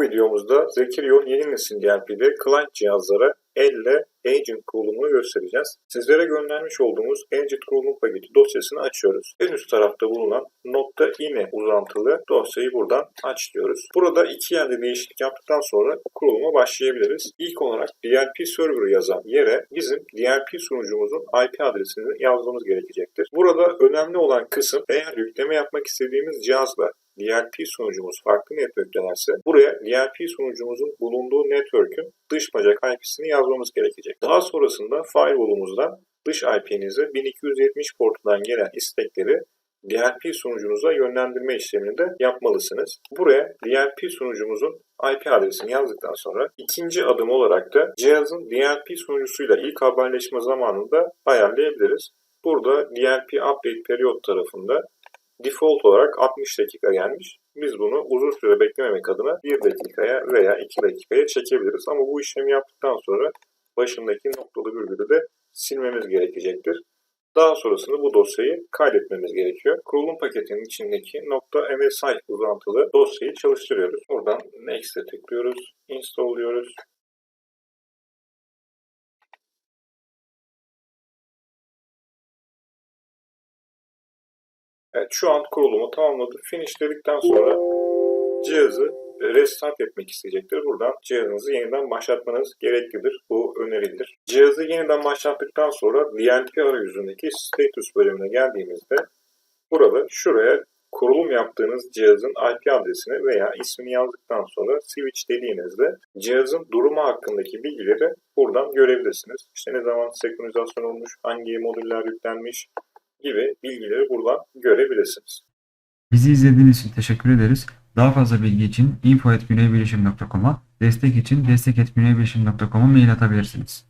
Bu videomuzda Zekirion yeni nesil DLP'de client cihazlara elle Agent kurulumunu göstereceğiz. Sizlere göndermiş olduğumuz Agent kurulum paketi dosyasını açıyoruz. En üst tarafta bulunan .ini uzantılı dosyayı buradan aç diyoruz. Burada iki yerde değişiklik yaptıktan sonra kuruluma başlayabiliriz. İlk olarak DLP server yazan yere bizim DLP sunucumuzun IP adresini yazmamız gerekecektir. Burada önemli olan kısım eğer yükleme yapmak istediğimiz cihazla DLP sunucumuz farklı network'telerse buraya DLP sunucumuzun bulunduğu network'ün dış bacak IP'sini yazmamız gerekecek. Daha sonrasında firewall'umuzdan dış IP'nize 1270 portundan gelen istekleri DLP sunucunuza yönlendirme işlemini de yapmalısınız. Buraya DLP sunucumuzun IP adresini yazdıktan sonra ikinci adım olarak da cihazın DLP sunucusuyla ilk haberleşme zamanını da ayarlayabiliriz. Burada DLP Update Period tarafında default olarak 60 dakika gelmiş. Biz bunu uzun süre beklememek adına 1 dakikaya veya 2 dakikaya çekebiliriz. Ama bu işlemi yaptıktan sonra başındaki noktalı virgülü de silmemiz gerekecektir. Daha sonrasında bu dosyayı kaydetmemiz gerekiyor. Kurulum paketinin içindeki .msi uzantılı dosyayı çalıştırıyoruz. Buradan Next'e tıklıyoruz, Install diyoruz. Evet şu an kurulumu tamamladı. Finish dedikten sonra cihazı restart etmek isteyecektir. Buradan cihazınızı yeniden başlatmanız gereklidir. Bu önerilir. Cihazı yeniden başlattıktan sonra DLP arayüzündeki status bölümüne geldiğimizde burada şuraya kurulum yaptığınız cihazın IP adresini veya ismini yazdıktan sonra switch dediğinizde cihazın durumu hakkındaki bilgileri buradan görebilirsiniz. İşte ne zaman senkronizasyon olmuş, hangi modüller yüklenmiş gibi bilgileri buradan görebilirsiniz. Bizi izlediğiniz için teşekkür ederiz. Daha fazla bilgi için info.güneybilişim.com'a, destek için destek.güneybilişim.com'a mail atabilirsiniz.